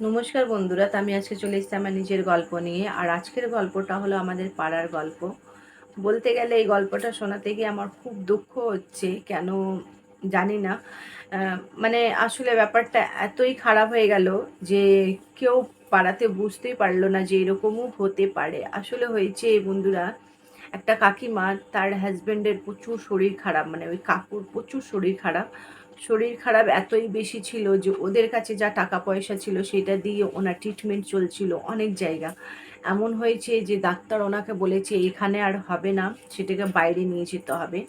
নমস্কার বন্ধুরা আমি আজকে চলে এসেছি আমার নিজের গল্প নিয়ে। আর আজকের গল্পটা হলো আমাদের পাড়ার গল্প। বলতে গেলে এই গল্পটা শোনাতে গিয়ে আমার খুব দুঃখ হচ্ছে, কেন জানি না। মানে আসলে ব্যাপারটা এতই খারাপ হয়ে গেল যে কেউ পাড়াতে বুঝতেই পারল না যে এরকমও হতে পারে। আসলে হয়েছে এই বন্ধুরা, একটা কাকিমা, তার হাজব্যান্ডের প্রচুর শরীর খারাপ মানে ওই কাকুর প্রচুর শরীর খারাপ। শরীর খারাপ এতই বেশি ছিল যে ওদের কাছে যা টাকা পয়সা ছিল সেটা দিয়ে ওনার ট্রিটমেন্ট চলছিল অনেক জায়গা। এমন হয়েছে যে ডাক্তার ওনাকে বলেছে, এখানে আর হবে না, সেটাকে বাইরে নিয়ে যেতে হবে।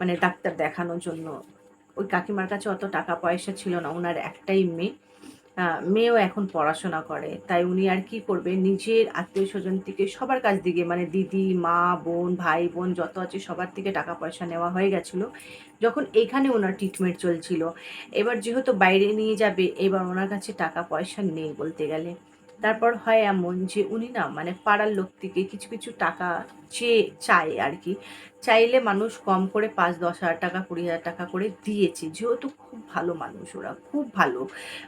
মানে ডাক্তার দেখানোর জন্য। ওই কাকিমার কাছে অত টাকা পয়সা ছিল না, ওনার একটাই মেয়ে। মেয়েও এখন পড়াশোনা করে। তাই উনি আর কি করবে? নিজের আত্মীয় স্বজন থেকে সবার কাছ থেকে মানে দিদি, মা, বোন, ভাই, বোন যত আছে সবার থেকে টাকা পয়সা নেওয়া হয়ে গেছিল। যখন এখানে ওনার ট্রিটমেন্ট চলছিল, এবার যেহেতু বাইরে নিয়ে যাবে, এবার ওনার কাছে টাকা পয়সা নেই বলতে গেলে। তারপর হয় এমন যে উনি না মানে পাড়ার লোক থেকে কিছু কিছু টাকা চেয়ে চায় আর কি। চাইলে মানুষ কম করে পাঁচ, দশ হাজার টাকা, কুড়ি হাজার টাকা করে দিয়েছে। যেহেতু খুব ভালো মানুষ ওরা, খুব ভালো।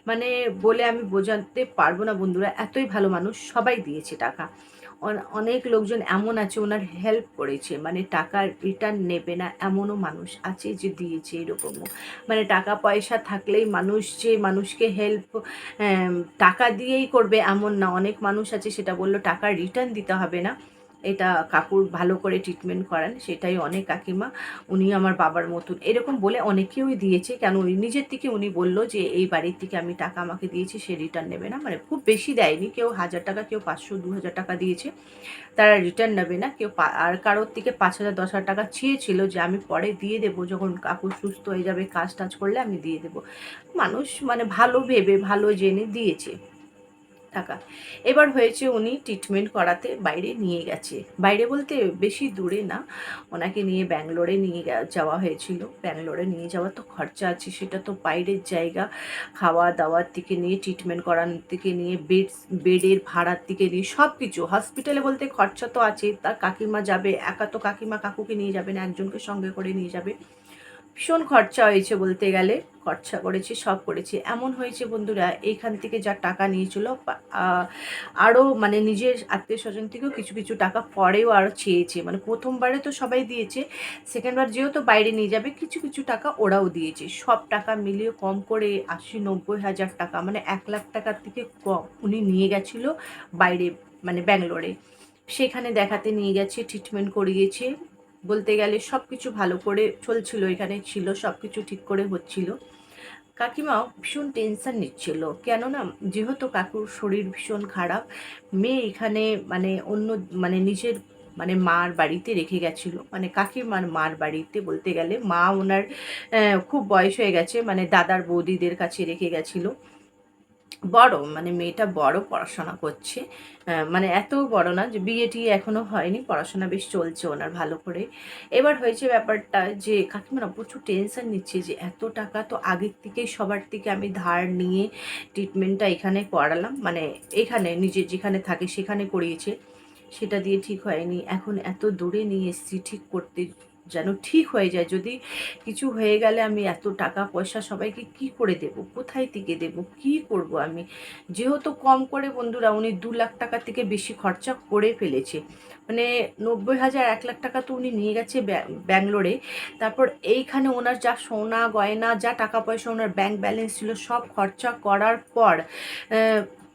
মানে বলে আমি বোঝাতে পারব না বন্ধুরা, এতই ভালো মানুষ সবাই দিয়েছে টাকা। অনেক লোকজন এমন আছে, ওনার হেল্প করেছে। মানে টাকা রিটার্ন নেবে না এমনও মানুষ আছে যে দিয়েছে এরকমও। মানে টাকা পয়সা থাকলেই মানুষ যে মানুষকে হেল্প টাকা দিয়েই করবে এমন না। অনেক মানুষ আছে, সেটা বলল, টাকা রিটার্ন দিতে হবে না। এটা কাকুর ভালো করে ট্রিটমেন্ট করান, সেটাই অনেক কাকিমা উনি আমার বাবার মতন। এরকম বলে অনেকেই দিয়েছে, কেন নিজের থেকে উনি বলল যে, এই বাড়ির থেকে আমি টাকা আমাকে দিয়েছি, সে রিটার্ন নেবে না। মানে খুব বেশি দেয়নি, কেউ হাজার টাকা, কেউ পাঁচশো, দু হাজার টাকা দিয়েছে, তারা রিটার্ন নেবে না। কেউ আর কারোর থেকে পাঁচ হাজার, দশ হাজার টাকা চেয়েছিল যে, আমি পরে দিয়ে দেবো, যখন কাকু সুস্থ হয়ে যাবে কাজ টাজ করলে আমি দিয়ে দেবো। মানুষ মানে ভালো ভেবে, ভালো জেনে দিয়েছে। টাকা এবার হয়েছে উনি ট্রিটমেন্ট করাতে বাইরে নিয়ে গেছে। বাইরে বলতে বেশি দূরে না। ওনাকে নিয়ে ব্যাঙ্গালোরে নিয়ে যাওয়া হয়েছিল। ব্যাঙ্গালোরে নিয়ে যাওয়ার তো খরচা আছে, সেটা তো বাইরের জায়গা। খাওয়া দাওয়ার থেকে নিয়ে ট্রিটমেন্ট করানোর থেকে নিয়ে বেড বেডের ভাড়ার থেকে নিয়ে সব কিছু হসপিটালে বলতে খরচা তো আছে তার কাকিমা যাবে, একা তো কাকিমা কাকুকে নিয়ে যাবে না, একজনকে সঙ্গে করে নিয়ে যাবে। ভীষণ খরচা হয়েছে বলতে গেলে। খরচা করেছে, সব করেছে। এমন হয়েছে বন্ধুরা এইখান থেকে যা টাকা নিয়েছিল আরও মানে নিজের আত্মীয় স্বজন থেকেও কিছু কিছু টাকা পরেও আরও চেয়েছে। মানে প্রথমবারে তো সবাই দিয়েছে, সেকেন্ডবার যেহেতু বাইরে নিয়ে যাবে, কিছু কিছু টাকা ওরাও দিয়েছে। সব টাকা মিলিয়ে কম করে আশি, নব্বই হাজার টাকা মানে এক লাখ টাকার থেকে কম উনি নিয়ে গেছিল বাইরে মানে ব্যাঙ্গালোরে। সেখানে দেখাতে নিয়ে গেছে ট্রিটমেন্ট করিয়েছে। বলতে গেলে সব কিছু ভালো করে চলছিল, এখানে ছিল সব কিছু ঠিক করে হচ্ছিল। কাকিমাও ভীষণ টেনশন নিচ্ছিল, কেননা যেহেতু কাকুর শরীর ভীষণ খারাপ, মেয়ে এখানে মানে অন্য মানে নিজের মানে মার বাড়িতে রেখে গেছিল। মানে কাকিমার মার বাড়িতে বলতে গেলে মা ওনার খুব বয়স হয়ে গেছে মানে দাদার বৌদিদের কাছে রেখে গেছিল। বড় মানে মেয়েটা বড় পড়াশোনা করছে। মানে এত বড় না যে বিয়ে টিয়ে এখনও হয়নি, পড়াশোনা বেশ চলছে ওনার ভালো করে। এবার হয়েছে ব্যাপারটা যে, কাকিমারা প্রচুর টেনশন নিচ্ছে যে, এত টাকা তো আগের থেকেই সবার থেকে আমি ধার নিয়ে ট্রিটমেন্টটা এখানে করালাম। মানে এখানে, নিজের যেখানে থাকে সেখানে করিয়েছে। সেটা দিয়ে ঠিক হয়নি। এখন এত দূরে নিয়ে এসেছি ঠিক করতে যেন ঠিক হয়ে যায়। যদি কিছু হয়ে গেলে আমি এত টাকা, পয়সা সবাইকে কি করে দেব? কোথায় থেকে দেব? কি করব আমি? যেহেতু কম করে বন্ধুরা, উনি দু লাখ টাকা থেকে বেশি খরচা করে ফেলেছে। মানে নব্বই হাজার, এক লাখ টাকা তো উনি নিয়ে গেছে ব্যাং- ব্যাঙ্গালোরে। তারপর এইখানে ওনার যা সোনা, গয়না, যা টাকা পয়সা ওনার ব্যাংক ব্যালেন্স ছিল, সব খরচা করার পর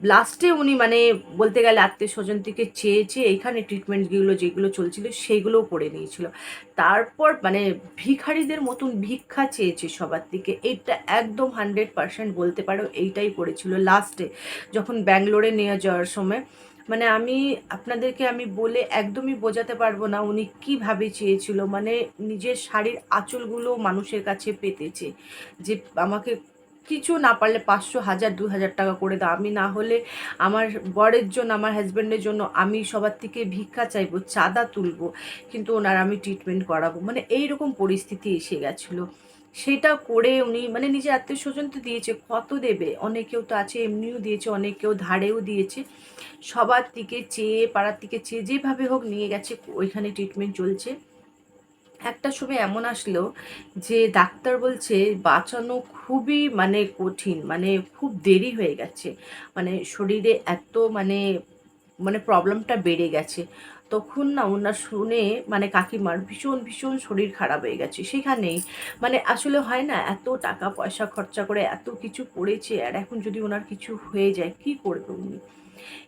লাস্টে উনি মানে বলতে গেলে আত্মীয় স্বজন থেকে চেয়েছে এইখানে ট্রিটমেন্টগুলো যেগুলো চলছিল সেগুলোও করে নিয়েছিল। তারপর মানে ভিখারিদের মতন ভিক্ষা চেয়েছে সবার থেকে এইটা একদম হান্ড্রেড পার্সেন্ট বলতে পারো এইটাই করেছিল লাস্টে যখন ব্যাঙ্গালোরে নিয়ে যাওয়ার সময় মানে আমি আপনাদেরকে আমি বলে একদমই বোঝাতে পারব না উনি কীভাবে চেয়েছিল। মানে নিজের শাড়ির আঁচলগুলো মানুষের কাছে পেতেছে যে আমাকে কিছু না পারলে পাঁচশো, হাজার, দু হাজার টাকা করে দাও। আমি না হলে আমার বরের জন্য, আমার হাজব্যান্ডের জন্য আমি সবার থেকে ভিক্ষা চাইব, চাঁদা তুলবো, কিন্তু ওনার আমি ট্রিটমেন্ট করাবো। মানে এইরকম পরিস্থিতি এসে গেছিল। সেটা করে উনি মানে নিজের আত্মীয় স্বজন তো দিয়েছে, কত দেবে? অনেকেও তো আছে, এমনিও দিয়েছে, অনেকেও ধারেও দিয়েছে। সবার দিকে চেয়ে, পাড়ার থেকে চেয়ে যেভাবে হোক নিয়ে গেছে, ওইখানে ট্রিটমেন্ট চলছে। একটা সময় এমন আসলো যে ডাক্তার বলছে বাঁচানো খুবই মানে কঠিন মানে খুব দেরি হয়ে গেছে। মানে শরীরে এত মানে মানে প্রবলেমটা বেড়ে গেছে। তখন না ওনার শুনে মানে কাকিমার ভীষণ ভীষণ শরীর খারাপ হয়ে গেছে। সেখানেই মানে আসলে হয় না, এত টাকা পয়সা খরচা করে এত কিছু করেছে আর এখন যদি ওনার কিছু হয়ে যায়, কি করবে উনি?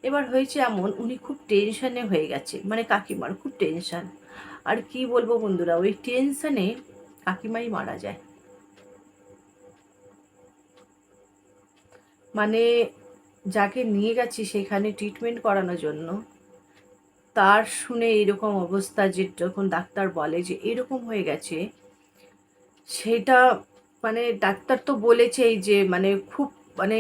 এবার হয়েছে এমন, উনি খুব টেনশানে হয়ে গেছে। মানে কাকিমার খুব টেনশন আর কি বলব বন্ধুরা, ওই টেনশনে কাকিমাই মারা যায়। মানে যাকে নিয়ে গেছি সেখানে ট্রিটমেন্ট করানোর জন্য, তার শুনে এরকম অবস্থা যে যখন ডাক্তার বলে যে এরকম হয়ে গেছে, সেটা মানে ডাক্তার তো বলেছেই যে মানে খুব মানে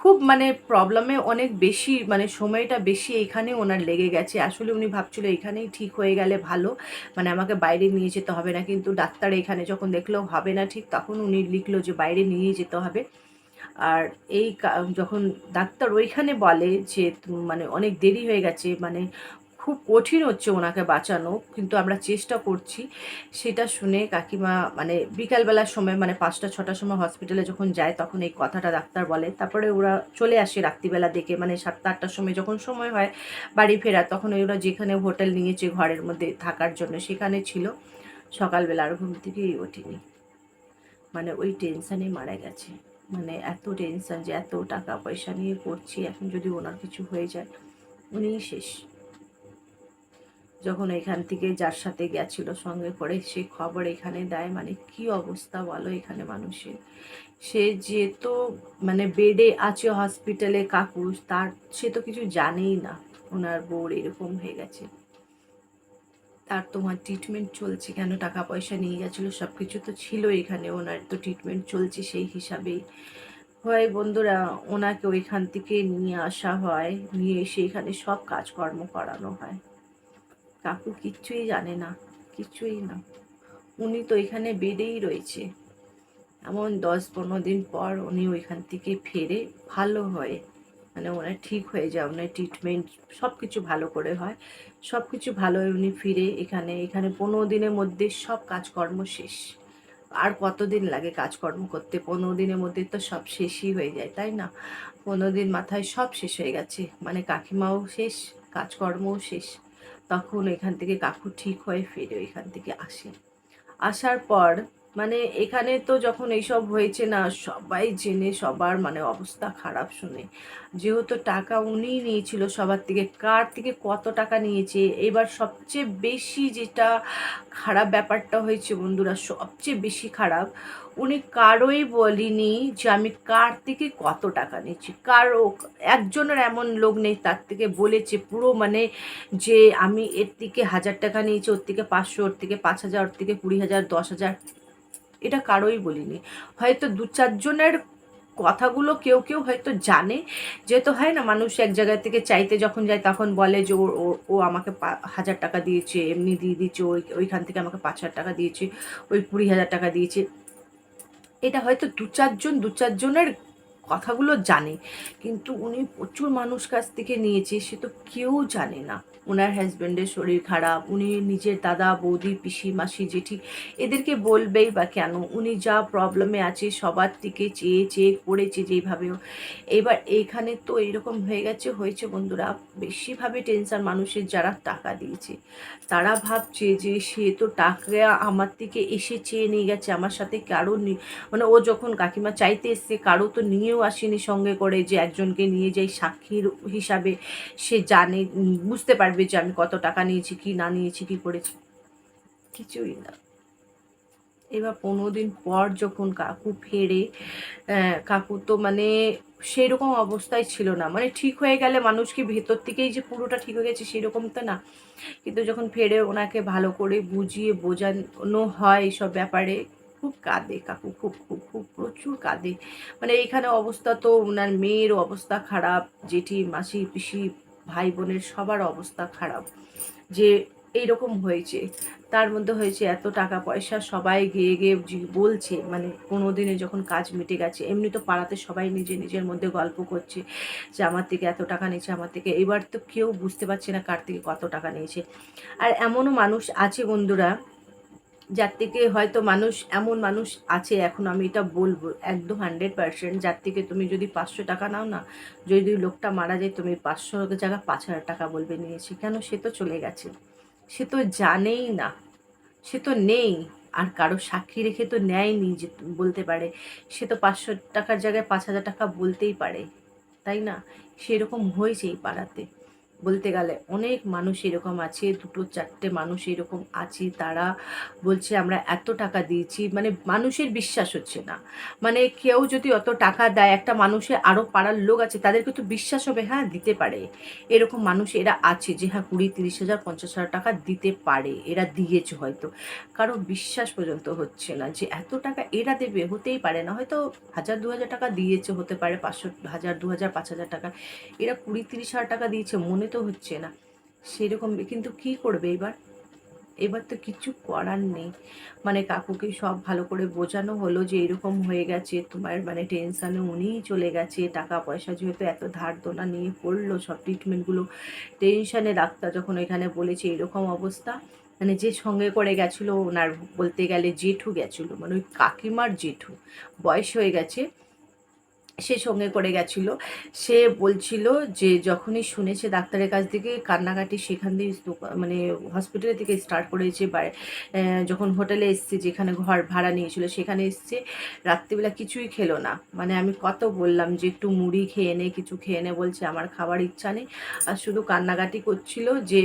খুব মানে প্রবলেমে অনেক বেশি মানে সময়টা বেশি এখানে ওনার লেগে গেছে। আসলে উনি ভাবছিল এখানেই ঠিক হয়ে গেলে ভালো মানে আমাকে বাইরে নিয়ে যেতে হবে না। কিন্তু ডাক্তার এখানে যখন দেখল হবে না ঠিক, তখন উনি লিখলো যে বাইরে নিয়ে যেতে হবে। আর এই যখন ডাক্তার ওইখানে বলে যে মানে অনেক দেরি হয়ে গেছে মানে খুব কঠিন হচ্ছে ওনাকে বাঁচানো, কিন্তু আমরা চেষ্টা করছি সেটা শুনে কাকিমা মানে বিকালবেলার সময় মানে পাঁচটা, ছটার সময় হসপিটালে যখন যায় তখন এই কথাটা ডাক্তার বলে। তারপরে ওরা চলে আসে রাত্রিবেলা দেখে মানে সাতটা, আটটার সময় যখন সময় হয় বাড়ি ফেরা তখন ওই ওরা যেখানে হোটেল নিয়েছে ঘরের মধ্যে থাকার জন্য সেখানে ছিল। সকালবেলা আর ঘুম থেকেই ওঠেনি। মানে ওই টেনশানে মারা গেছে। মানে এত টেনশন যে এত টাকা পয়সা নিয়ে করছি, এখন যদি ওনার কিছু হয়ে যায়, উনিই শেষ। যখন এখান থেকে যার সাথে গেছিল সঙ্গে করে সে খবর এখানে দেয় মানে কি অবস্থা বলো এখানে মানুষের? সে যে তো মানে বেডে আছে হসপিটালে কাকু, তার সে তো কিছু জানেই না, ওনার বউর এরকম হয়ে গেছে। তার তোমার ট্রিটমেন্ট চলছে কেন? টাকা পয়সা নিয়ে গেছিল সব কিছু তো ছিল এখানে, ওনার তো ট্রিটমেন্ট চলছে সেই হিসাবেই। হয় বন্ধুরা, ওনাকে ওইখান থেকে নিয়ে আসা হয়, নিয়ে এসে এখানে সব কাজকর্ম করানো হয়। কাকু কিচ্ছুই জানে না, কিচ্ছুই না। উনি তো এখানে বেডেই রয়েছে। এমন দশ পনেরো দিন পর উনি ওইখান থেকে ফেরে ভালো হয়। মানে ওনার ঠিক হয়ে যায়, ওনার ট্রিটমেন্ট সব কিছু ভালো করে হয়। সব কিছু ভালো হয়ে উনি ফিরে এখানে এখানে পনেরো দিনের মধ্যে সব কাজকর্ম শেষ। আর কতদিন লাগে কাজকর্ম করতে? পনেরো দিনের মধ্যে তো সব শেষই হয়ে যায়, তাই না? পনেরো দিন মাথায় সব শেষ হয়ে গেছে। মানে কাকিমাও শেষ, কাজকর্মও শেষ। তখন এখান থেকে কাকু ঠিক হয়ে ফিরে এখান থেকে আসে। আসার পর মানে এখানে তো যখন এইসব হয়েছে না, সবাই জেনে সবার মানে অবস্থা খারাপ শুনে। যেহেতু টাকা উনিই নিয়েছিল সবার থেকে, কার থেকে কত টাকা নিয়েছে? এবার সবচেয়ে বেশি যেটা খারাপ ব্যাপারটা হয়েছে বন্ধুরা, সবচেয়ে বেশি খারাপ, উনি কারোই বলিনি যে আমি কার থেকে কত টাকা নিচ্ছি কারও, একজনের এমন লোক নেই, তার থেকে বলেছে পুরো মানে যে আমি এর থেকে হাজার টাকা নিয়েছি, ওর থেকে পাঁচশো, ওর থেকে পাঁচ হাজার, ওর থেকে কুড়ি হাজার, দশ হাজার। এটা কারোই বলিনি। হয়তো দু চারজনের কথাগুলো কেউ কেউ হয়তো জানে। যেহেতু হয় না, মানুষ এক জায়গা থেকে চাইতে যখন যায় তখন বলে যে ও ও আমাকে হাজার টাকা দিয়েছে, এমনি দিয়ে দিয়েছে, ওই, ওইখান থেকে আমাকে পাঁচ হাজার টাকা দিয়েছে, ওই কুড়ি হাজার টাকা দিয়েছে। এটা হয়তো দু চারজন, দু চারজনের কথাগুলো জানে, কিন্তু উনি প্রচুর মানুষ কাছ থেকে নিয়েছে, সে তো কেউ জানে না। ওনার হাজব্যান্ডের শরীর খারাপ, উনি নিজের দাদা, বৌদি, পিসি, মাসি, জেঠি, এদেরকে বলবেই বা কেন? উনি যা প্রবলেমে আছে সবার দিকে চেয়ে চেয়ে করেছে যেইভাবেও এবার এইখানে তো এরকম হয়ে গেছে, হয়েছে বন্ধুরা, বেশিভাবে টেনশন মানুষের যারা টাকা দিয়েছে। তারা ভাবছে যে সে তো টাকা আমার থেকে এসে চেয়ে নিয়ে গেছে, আমার সাথে কারও মানে ও যখন কাকিমা চাইতে এসছে, কারও তো নিয়েও আসেনি সঙ্গে করে যে একজনকে নিয়ে যাই সাক্ষীর হিসাবে, সে জানে, বুঝতে পারবে যে আমি কত টাকা নিয়েছি, কি না নিয়েছি, কি করেছি। কিছুই না। এবার পনেরো দিন পর যখন কাকু ফেরে কাকু তো মানে সেই রকম অবস্থায় ছিল না। মানে ঠিক হয়ে গেলে মানুষ কি ভেতর থেকেই যে পুরোটা ঠিক হয়ে গেছে সেরকম তো না। কিন্তু যখন ফেরে ওনাকে ভালো করে বুঝিয়ে বোঝানো হয় এইসব ব্যাপারে খুব কাঁদে, কাকু খুব খুব খুব প্রচুর কাঁদে। মানে এইখানে অবস্থা তো ওনার মেয়ের অবস্থা খারাপ, জেঠি, মাসি, পিসি ভাই বোনের সবার অবস্থা খারাপ। যে এইরকম হয়েছে, তার মধ্যে হয়েছে এত টাকা পয়সা, সবাই গিয়ে গিয়ে বলছে মানে কোনো দিনে যখন কাজ মিটে গেছে, এমনি তো পাড়াতে সবাই নিজে নিজের মধ্যে গল্প করছে, যে আমার থেকে এত টাকা নিয়েছে, আমার থেকে, এবার তো কেউ বুঝতে পারছে না কার থেকে কত টাকা নিয়েছে। আর এমনও মানুষ আছে বন্ধুরা যার থেকে হয়তো মানুষ, এমন মানুষ আছে, এখন আমি এটা বলব একদম হান্ড্রেড পার্সেন্ট যার থেকে তুমি যদি পাঁচশো টাকা নাও না, যদি লোকটা মারা যায়, তুমি পাঁচশো জায়গা পাঁচ হাজার টাকা বলবে নিয়েছি। কেন? সে তো চলে গেছে। সে তো জানেই না। সে তো নেই। আর কারও সাক্ষী রেখে তো নেয়নি যে বলতে পারে। সে তো পাঁচশো টাকার জায়গায় পাঁচ হাজার টাকা বলতেই পারে। তাই না? সেরকম হয়েছে এই পাড়াতে। বলতে গেলে অনেক মানুষ এরকম আছে, দুটো চারটে মানুষ এরকম আছে, তারা বলছে আমরা এত টাকা দিয়েছি। মানে মানুষের বিশ্বাস হচ্ছে না। মানে কেউ যদি অত টাকা দেয়, একটা মানুষের আরও পাড়ার লোক আছে, তাদেরকে তো বিশ্বাস হবে হ্যাঁ দিতে পারে। এরকম মানুষ এরা আছে যে হ্যাঁ কুড়ি, তিরিশ হাজার, পঞ্চাশ হাজার টাকা দিতে পারে, এরা দিয়েছে হয়তো। কারও বিশ্বাস পর্যন্ত হচ্ছে না যে, এত টাকা এরা দেবে, হতেই পারে না। হয়তো হাজার, দু হাজার টাকা দিয়েছে, হতে পারে পাঁচশো, হাজার, দু হাজার, পাঁচ হাজার টাকা। এরা কুড়ি, তিরিশ হাজার টাকা দিয়েছে, মনে তো হচ্ছে না। সেরকম কিন্তু কি করবে এবার? এবার তো কিছু করার নেই। মানে কাকুকে সব ভালো করে বোঝানো হলো যে এরকম হয়ে গেছে, তোমার মানে টেনশানে উনিই চলে গেছে টাকা পয়সা যেহেতু এত ধার দোনা নিয়ে পড়ল, সব ট্রিটমেন্টগুলো টেনশানে ডাক্তার যখন এখানে বলেছে এরকম অবস্থা। মানে যে সঙ্গে করে গেছিল ওনার বলতে গেলে জেঠু গেছিল মানে ওই কাকিমার জেঠু। বয়স হয়ে গেছে সে সঙ্গে করে গেছিল। সে বলছিল যে, যখনই শুনেছে ডাক্তারের কাছ থেকে কান্নাকাটি, সেখান দিয়ে মানে হসপিটালের থেকে স্টার্ট করেছে বা যখন হোটেলে এসছে, যেখানে ঘর ভাড়া নিয়েছিল, সেখানে এসছে, রাত্রিবেলা কিছুই খেলো না। মানে আমি কত বললাম যে, একটু মুড়ি খেয়ে নে, কিছু খেয়ে নে, বলছে, আমার খাবার ইচ্ছা নেই। আর শুধু কান্নাকাটি করছিল যে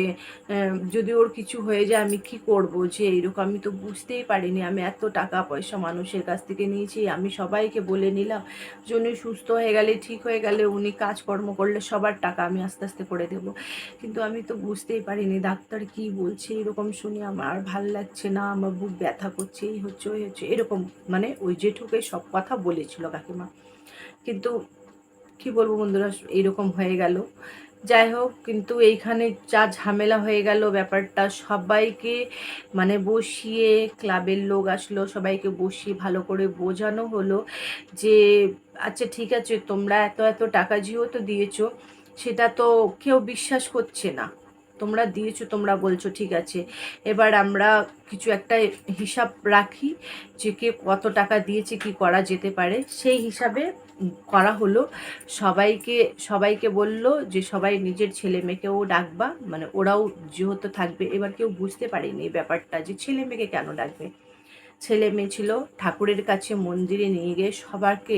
যদি ওর কিছু হয়ে যায়, আমি কি করব? যে এইরকম আমি তো বুঝতেই পারিনি। আমি এত টাকা পয়সা মানুষের কাছ থেকে নিয়েছি, আমি সবাইকে বলে নিলাম। যে উনি সুস্থ হয়ে গেলে, ঠিক হয়ে গেলে উনি কাজকর্ম করলে সবার টাকা আমি আস্তে আস্তে করে দেব। কিন্তু আমি তো বুঝতেই পারিনি ডাক্তার কি বলছে, এরকম শুনে আমার আর ভালো লাগছে না, আমার বুক ব্যথা করছে, এই হচ্ছে, ওই হচ্ছে, এরকম মানে ওই জেঠুকে সব কথা বলেছিল কাকিমা। কিন্তু কি বলব বন্ধুরা, এরকম হয়ে গেল। যাই হোক, কিন্তু এইখানে যা ঝামেলা হয়ে গেল ব্যাপারটা, সবাইকে মানে বসিয়ে ক্লাবের লোক আসলো, সবাইকে বসিয়ে ভালো করে বোঝানো হলো যে আচ্ছা ঠিক আছে, তোমরা এত এত টাকা জিও তো দিয়েছ, সেটা তো কেউ বিশ্বাস করছে না। তোমরা দিয়েছ, তোমরা বলছো, ঠিক আছে। এবার আমরা কিছু একটা হিসাব রাখি যে কে কত টাকা দিয়েছে, কি করা যেতে পারে। সেই হিসাবে করা হলো। সবাইকে সবাইকে বলল যে সবাই নিজের ছেলে মেয়েকেও ডাকবা। মানে ওরাও যেহেতু থাকবে, এবার কেউ বুঝতে পারেনি ব্যাপারটা যে ছেলে মেয়েকে কেন ডাকবে। ছেলে মেয়ে ছিল, ঠাকুরের কাছে মন্দিরে নিয়ে গিয়ে সবারকে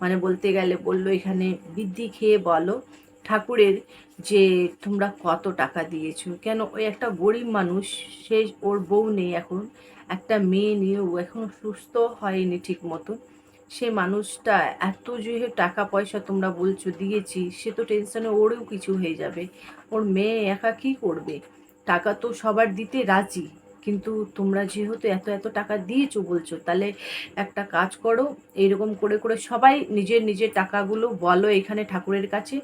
মানে বলতে গেলে বলল, এখানে বৃদ্ধি খেয়ে বলো। ঠাকুরের যে তোমরা কত টাকা দিয়েছ? কেন ওই একটা গরিব মানুষ, সে ওর বউ নেই এখন, একটা মেয়ে নিয়ে ও এখন সুস্থ হয়নি ঠিক মতো। সে মানুষটা এত যে টাকা পয়সা তোমরা বলছো দিয়েছি, সে তো টেনশনে ওরও কিছু হয়ে যাবে। ওর মেয়ে একা কী করবে? টাকা তো সবার দিতে রাজি। কিন্তু তোমরা যেহেতু এত এত টাকা দিয়েছ বলছো, তাহলে একটা কাজ করো এইরকম করে করে সবাই নিজের নিজের টাকাগুলো বলো এখানে ঠাকুরের কাছে,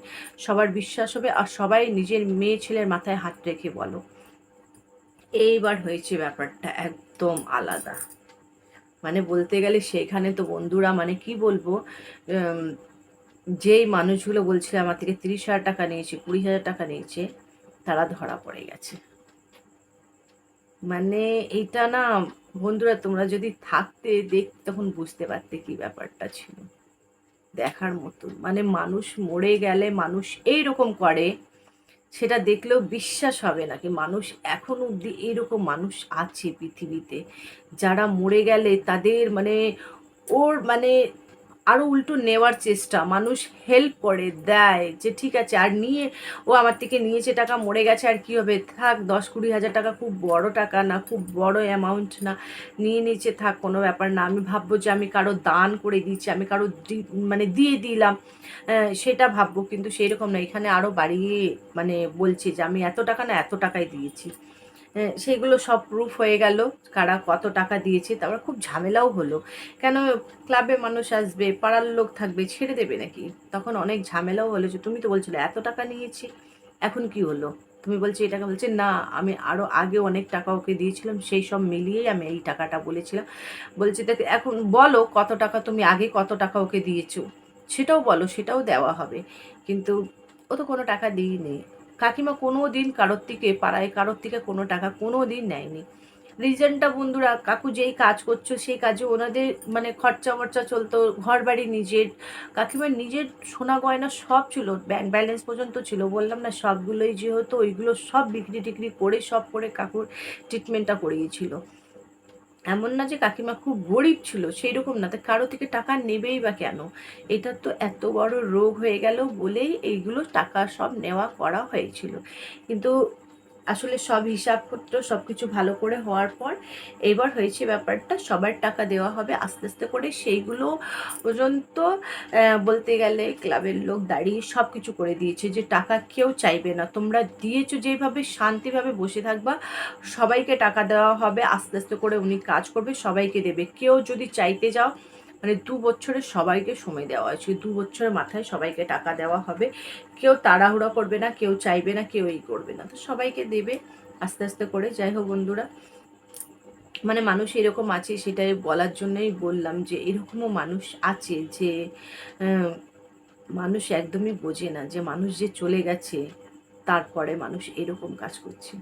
সবার বিশ্বাস হবে আর সবাই নিজের মেয়ে ছেলের মাথায় হাত রেখে বলো। এইবার হয়েছে ব্যাপারটা একদম আলাদা। মানে বলতে গেলে সেখানে তো বন্ধুরা মানে কি বলব যেই মানুষগুলো বলছিল আমার থেকে তিরিশ হাজার টাকা নিয়েছে, কুড়ি হাজার টাকা নিয়েছে, তারা ধরা পড়ে গেছে। মানে এইটা না, বন্ধুরা তোমরা যদি থাকতে দেখ তখন বুঝতে পারতে কি ব্যাপারটা ছিল। দেখার মতো মানে মানুষ মরে গেলে, মানুষ এই রকম করে, সেটা দেখলেও বিশ্বাস হবে না কি মানুষ এখন অবধি এইরকম মানুষ আছে পৃথিবীতে। যারা মরে গেলে তাদের মানে ওর মানে আরও উল্টো নেওয়ার চেষ্টা। মানুষ হেল্প করে, দেয় যে, ঠিক আছে, আর নিয়ে, ও আমার থেকে নিয়েছে টাকা, মরে গেছে, আর কি হবে? থাক, দশ কুড়ি হাজার টাকা খুব বড় টাকা না, খুব বড় অ্যামাউন্ট না, নিয়ে নিচে থাক, কোনো ব্যাপার না। আমি ভাববো যে, আমি কারও দান করে দিচ্ছি, আমি কারও মানে দিয়ে দিলাম। সেটা ভাববো, কিন্তু সেই রকম না। এখানে আরও বাড়িয়ে মানে বলছে যে, আমি এত টাকা না, এত টাকাই দিয়েছি। সেগুলো সব প্রুফ হয়ে গেল কারা কত টাকা দিয়েছে, তারপর খুব ঝামেলাও হলো। কেন ক্লাবে মানুষ আসবে, পাড়ার লোক থাকবে, ছেড়ে দেবে নাকি? তখন অনেক ঝামেলাও হলো যে তুমি তো বলছিলে এত টাকা নিয়েছি, এখন কি হলো? তুমি বলছো এই টাকা, বলছে না, আমি আরও আগে অনেক টাকা ওকে দিয়েছিলাম, সেই সব মিলিয়েই আমি এই টাকাটা বলেছিলাম। বলছে দেখ, এখন বলো কত টাকা, তুমি আগে কত টাকা ওকে দিয়েছ? সেটাও বলো, সেটাও দেওয়া হবে। কিন্তু ও তো কোনো টাকা দিইনি। কাকিমা কোনো দিন কারোর থেকে, পাড়ায় কারোর থেকে কোনো টাকা কোনো দিন নেয়নি। রিজনটা বন্ধুরা, কাকু যেই কাজ করছ সেই কাজে ওনাদের মানে খরচা মরচা চলতো ঘর বাড়ি নিজের। কাকিমার নিজের সোনা গয়না সব ছিল ব্যাংক ব্যালেন্স পর্যন্ত ছিল। বললাম না, সবগুলোই যেহেতু ওইগুলো সব বিক্রি টিক্রি করে সব করে কাকুর ট্রিটমেন্টটা করিয়েছিল। এমন না যে কাকিমা খুব গরিব ছিল সেই রকম না কারও থেকে টাকা নেবেই বা কেন? এটা তো এত বড় রোগ হয়ে গেল বলেই এইগুলো টাকা সব নেওয়া করা হয়েছিল। কিন্তু আসলে সব হিসাবপত্র সব কিছু ভালো করে হওয়ার পর এবার হয়েছে ব্যাপারটা সবার টাকা দেওয়া হবে। আস্তে আস্তে করে সেইগুলো পর্যন্ত বলতে গেলে ক্লাবের লোক দাঁড়িয়ে সব কিছু করে দিয়েছে যে টাকা কেউ চাইবে না। তোমরা দিয়েছ যেভাবে শান্তিভাবে বসে থাকবা, সবাইকে টাকা দেওয়া হবে, আস্তে আস্তে করে উনি কাজ করবে, সবাইকে দেবে। কেউ যদি চাইতে যাও মানে দু বছরে সবাইকে সময় দেওয়া হয়েছে দু বছরের মাথায় সবাইকে টাকা দেওয়া হবে। কেউ তাড়াহুড়া করবে না, কেউ চাইবে না, কেউ এই করবে না। তো সবাইকে দেবে আস্তে আস্তে করে। যাই হোক বন্ধুরা মানে মানুষ এরকম আছে সেটাই বলার জন্যই বললাম যে এরকমও মানুষ আছে যে মানুষ একদমই বোঝে না যে মানুষ যে চলে গেছে তারপরে মানুষ এরকম কাজ করছে।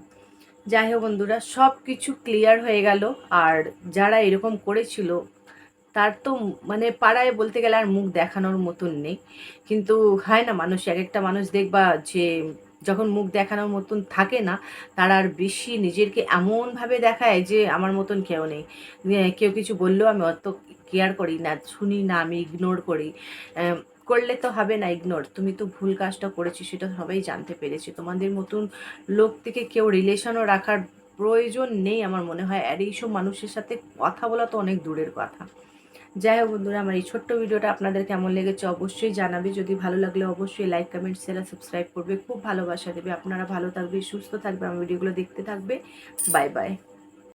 যাই হোক বন্ধুরা সব কিছু ক্লিয়ার হয়ে গেল। আর যারা এরকম করেছিল তার তো মানে পাড়ায় বলতে গেলে আর মুখ দেখানোর মতন নেই। কিন্তু হয় না মানুষ, এক একটা মানুষ দেখবা যে যখন মুখ দেখানোর মতন থাকে না, তারা আর বেশি নিজেরকে এমনভাবে দেখায় যে আমার মতন কেউ নেই। কেউ কিছু বললেও আমি অত কেয়ার করি না, শুনি না, আমি ইগনোর করি। করলে তো হবে না ইগনোর তুমি তো ভুল কাজটা করেছ, সেটা সবাই জানতে পেরেছি। তোমাদের মতন লোক থেকে কেউ রিলেশনও রাখার প্রয়োজন নেই আমার মনে হয়। আর এইসব মানুষের সাথে কথা বলা তো অনেক দূরের কথা। যাই হোক বন্ধুরা, আমার এই ছোট্ট ভিডিওটা আপনাদের কেমন লেগেছে অবশ্যই জানাবে। যদি ভালো লাগলে অবশ্যই লাইক কমেন্ট শেয়ার সাবস্ক্রাইব করবে। খুব ভালোবাসা দেবে। আপনারা ভালো থাকবে, সুস্থ থাকবে, আমার ভিডিওগুলো দেখতে থাকবে। Bye bye